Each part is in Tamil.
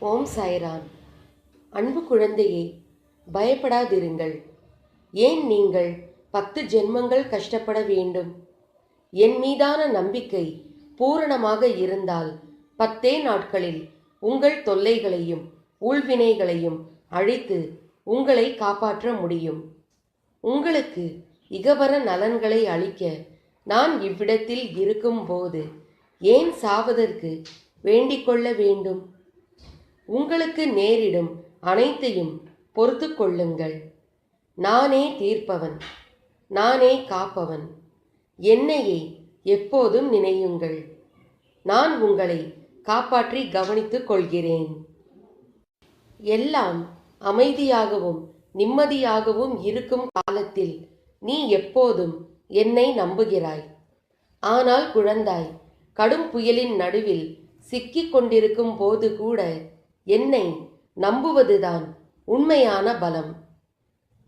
ஓம் சாய்ராம். அன்பு குழந்தையே பயப்படாதிருங்கள். ஏன் நீங்கள் பத்து ஜென்மங்கள் கஷ்டப்பட வேண்டும்? என் மீதான நம்பிக்கை பூரணமாக இருந்தால் பத்தே நாட்களில் உங்கள் தொல்லைகளையும் உள்வினைகளையும் அழித்து உங்களை காப்பாற்ற முடியும். உங்களுக்கு இகபர நலன்களை அளிக்க நான் இவ்விடத்தில் இருக்கும்போது ஏன் சாவதற்கு வேண்டிக் கொள்ள வேண்டும்? உங்களுக்கு நேரிடும் அனைத்தையும் பொறுத்து கொள்ளுங்கள். நானே தீர்ப்பவன் நானே காப்பவன். என்னையே எப்போதும் நினையுங்கள். நான் உங்களை காப்பாற்றி கவனித்துக் கொள்கிறேன். எல்லாம் அமைதியாகவும் நிம்மதியாகவும் இருக்கும் காலத்தில் நீ எப்போதும் என்னை நம்புகிறாய். ஆனால் குழந்தாய் கடும் புயலின் நடுவில் சிக்கிக் கொண்டிருக்கும் போது கூட என்னை நம்புவதுதான் உண்மையான பலம்.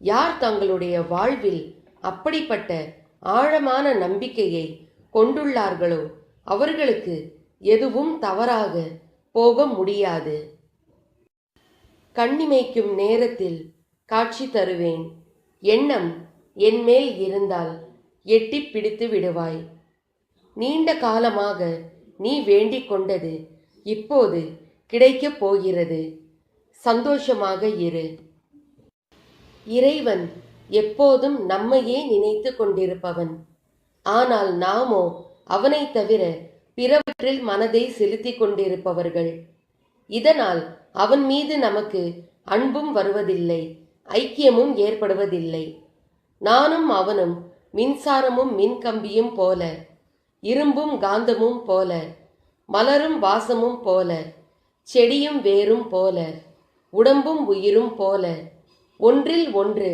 யார் தங்களுடைய வாழ்வில் அப்படிப்பட்ட ஆழமான நம்பிக்கையை கொண்டுள்ளார்களோ அவர்களுக்கு எதுவும் தவறாக போக முடியாது. கண்ணிமைக்கும் நேரத்தில் காட்சி தருவேன். எண்ணம் என்மேல் இருந்தால் எட்டி பிடித்து விடுவாய். நீண்ட காலமாக நீ வேண்டிக் கொண்டது இப்போது கிடைக்கப் போகிறது. சந்தோஷமாக இரு. இறைவன் எப்போதும் நம்மையே நினைத்து கொண்டிருப்பவன். ஆனால் நாமோ அவனைத் தவிர பிறவற்றில் மனதை செலுத்திக் கொண்டிருப்பவர்கள். இதனால் அவன் மீது நமக்கு அன்பும் வருவதில்லை ஐக்கியமும் ஏற்படுவதில்லை. நானும் அவனும் மின்சாரமும் மின்கம்பியும் போல இரும்பும் காந்தமும் போல மலரும் வாசமும் போல செடியும் வேரும் போல உடம்பும் உயிரும் போல ஒன்றில் ஒன்று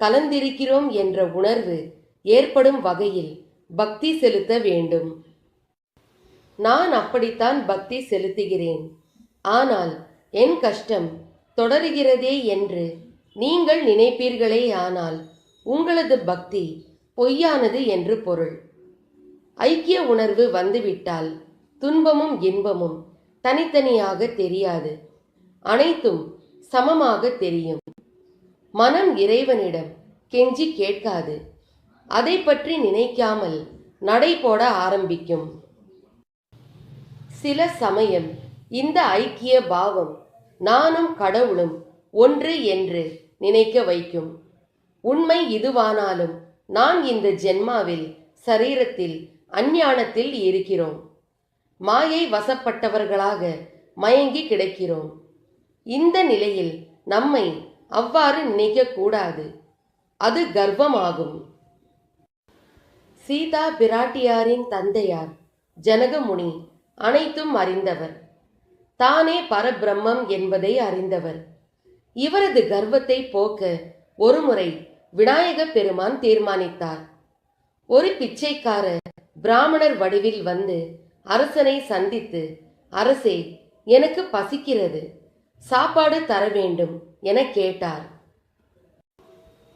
கலந்திருக்கிறோம் என்ற உணர்வு ஏற்படும் வகையில் பக்தி செலுத்த வேண்டும். நான் அப்படித்தான் பக்தி செலுத்துகிறேன். ஆனால் என் கஷ்டம் தொடருகிறதே என்று நீங்கள் நினைப்பீர்களே ஆனால் உங்களது பக்தி பொய்யானது என்று பொருள். ஐக்கிய உணர்வு வந்துவிட்டால் துன்பமும் இன்பமும் தனித்தனியாக தெரியாது. அனைத்தும் சமமாக தெரியும். மனம் இறைவனிடம் கெஞ்சி கேட்காது. அதை பற்றி நினைக்காமல் நடை போட ஆரம்பிக்கும். சில சமயம் இந்த ஐக்கிய பாவம் நானும் கடவுளும் ஒன்று என்று நினைக்க வைக்கும். உண்மை இதுவானாலும் நான் இந்த ஜென்மாவில் சரீரத்தில் அஞ்ஞானத்தில் இருக்கிறோம். மாயை வசப்பட்டவர்களாக மயங்கி கிடக்கிறோம். இந்த நிலையில் நம்மை அவ்வாறு நினைக்கக்கூடாது. அது கர்வமாகும். சீதா பிராட்டியாரின் தந்தையார் ஜனகமுனி அனைத்தும் அறிந்தவர். தானே பரபிரம்மம் என்பதை அறிந்தவர். இவரது கர்வத்தை போக்க ஒருமுறை விநாயக பெருமான் தீர்மானித்தார். ஒரு பிச்சைக்காரர் பிராமணர் வடிவில் வந்து அரசனை சந்தித்து அரசே எனக்கு பசிக்கிறது. சாப்பாடு தர வேண்டும் என கேட்டார்.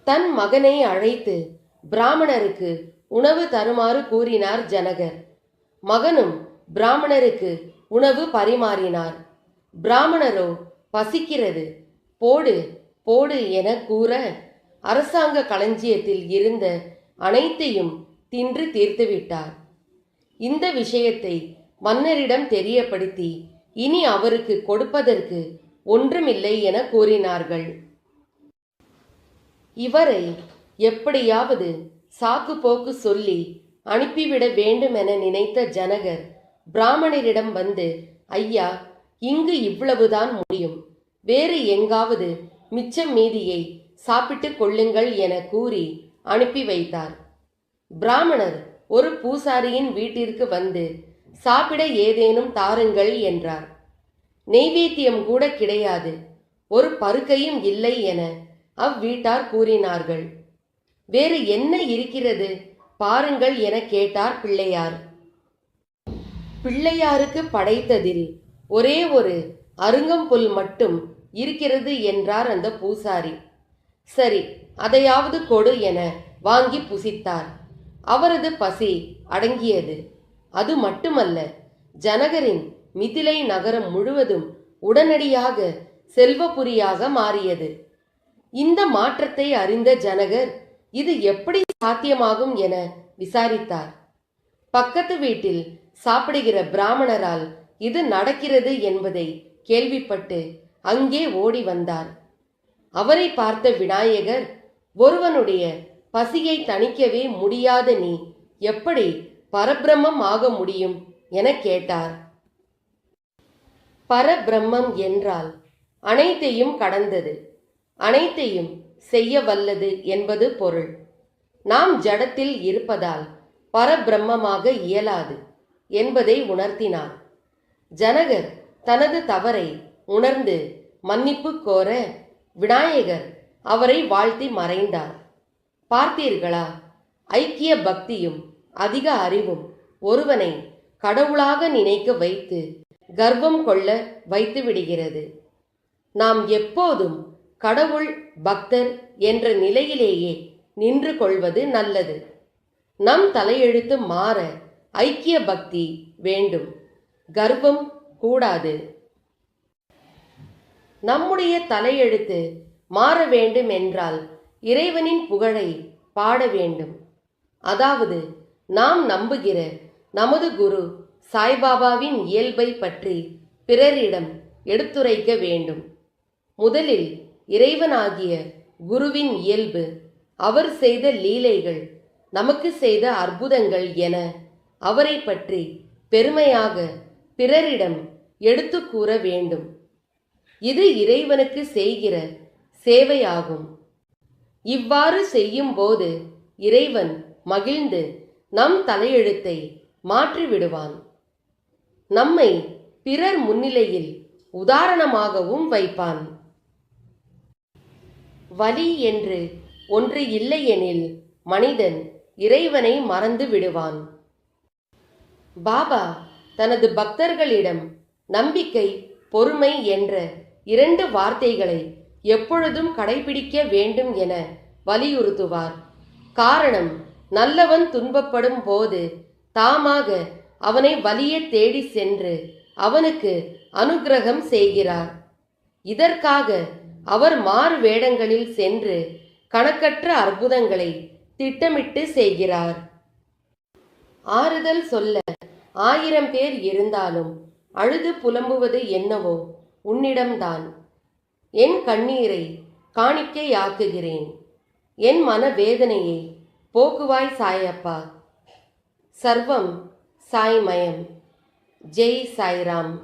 தன் மகனை அழைத்து பிராமணருக்கு உணவு தருமாறு கூறினார் ஜனகர். மகனும் பிராமணருக்கு உணவு பரிமாறினார். பிராமணரோ பசிக்கிறது. போடு போடு என கூற அரசாங்க களஞ்சியத்தில் இருந்த அனைத்தையும் தின்று தீர்த்துவிட்டார். இந்த விஷயத்தை மன்னரிடம் தெரியப்படுத்தி இனி அவருக்கு கொடுப்பதற்கு ஒன்றுமில்லை என கூறினார்கள். இவரை எப்படியாவது சாக்கு போக்கு சொல்லி அனுப்பிவிட வேண்டுமென நினைத்த ஜனகர் பிராமணரிடம் வந்து ஐயா இங்கு இவ்வளவுதான் முடியும். வேறு எங்காவது மிச்சம் மீதியை சாப்பிட்டு கொள்ளுங்கள் என கூறி அனுப்பி வைத்தார். பிராமணர் ஒரு பூசாரியின் வீட்டிற்கு வந்து சாப்பிட ஏதேனும் தாருங்கள் என்றார். நெய்வேத்தியம் கூட கிடையாது ஒரு பருக்கையும் இல்லை என அவ்வீட்டார் கூறினார்கள். வேறு என்ன இருக்கிறது? பாருங்கள் என கேட்டார் பிள்ளையார். பிள்ளையாருக்கு படைத்ததில் ஒரே ஒரு அருங்கம்புல் மட்டும் இருக்கிறது என்றார் அந்த பூசாரி. சரி அதையாவது கொடு என வாங்கி புசித்தார். அவரது பசி அடங்கியது. அது மட்டுமல்ல ஜனகரின் மிதிலை நகரம் முழுவதும் உடனடியாக செல்வபுரியாக மாறியது. இந்த மாற்றத்தை அறிந்த ஜனகர் இது எப்படி சாத்தியமாகும் என விசாரித்தார். பக்கத்து வீட்டில் சாப்பிடுகிற பிராமணரால் இது நடக்கிறது என்பதை கேள்விப்பட்டு அங்கே ஓடி வந்தார். அவரை பார்த்த விநாயகர் ஒருவனுடைய பசியை தணிக்கவே முடியாத நீ எப்படி பரபிரம்மம் ஆக முடியும் என கேட்டார். பரபிரம்மம் என்றால் அனைத்தையும் கடந்தது அனைத்தையும் செய்ய வல்லது என்பது பொருள். நாம் ஜடத்தில் இருப்பதால் பரபிரம்மமாக இயலாது என்பதை உணர்த்தினார் ஜனகர் தனது தவறை உணர்ந்து மன்னிப்பு கோர விநாயகர் அவரை வாழ்த்தி மறைந்தார். பார்த்தீர்களா? ஐக்கிய பக்தியும் அதிக அறிவும் ஒருவனை கடவுளாக நினைக்க வைத்து கர்வம் கொள்ள வைத்து விடுகிறது. நாம் எப்போதும் கடவுள் பக்தர் என்ற நிலையிலேயே நின்று கொள்வது நல்லது. நம் தலையெழுத்து மாற ஐக்கிய பக்தி வேண்டும். கர்வம் கூடாது. நம்முடைய தலையெழுத்து மாற வேண்டும் என்றால் இறைவனின் புகழை பாட வேண்டும். அதாவது நாம் நம்புகிற நமது குரு சாய்பாபாவின் இயல்பை பற்றி பிறரிடம் எடுத்துரைக்க வேண்டும். முதலில் இறைவனாகிய குருவின் இயல்பு அவர் செய்த லீலைகள் நமக்கு செய்த அற்புதங்கள் என அவரை பற்றி பெருமையாக பிறரிடம் எடுத்து கூற வேண்டும். இது இறைவனுக்கு செய்கிற சேவையாகும். இவ்வாறு செய்யும்போது இறைவன் மகிழ்ந்து நம் தலையெழுத்தை மாற்றிவிடுவான். நம்மை பிறர் முன்னிலையில் உதாரணமாகவும் வைப்பான். வலி என்று ஒன்று இல்லையெனில் மனிதன் இறைவனை மறந்து விடுவான். பாபா தனது பக்தர்களிடம் நம்பிக்கை பொறுமை என்ற இரண்டு வார்த்தைகளை எப்பொழுதும் கடைபிடிக்க வேண்டும் என வலியுறுத்துவார். காரணம் நல்லவன் துன்பப்படும் போது தாமாக அவனை வலிய தேடி சென்று அவனுக்கு அனுக்கிரகம் செய்கிறார். இதற்காக அவர் மாறு வேடங்களில் சென்று கணக்கற்ற அற்புதங்களை திட்டமிட்டு செய்கிறார். ஆறுதல் சொல்ல ஆயிரம் பேர் இருந்தாலும் அழுது புலம்புவது என்னவோ உன்னிடம்தான். என் கண்ணீரை காணிக்கையாக்குகிறேன். என் மன வேதனையை போக்குவாய் சாயப்பா. சர்வம் சாய்மயம். ஜெய் சாய்ராம்.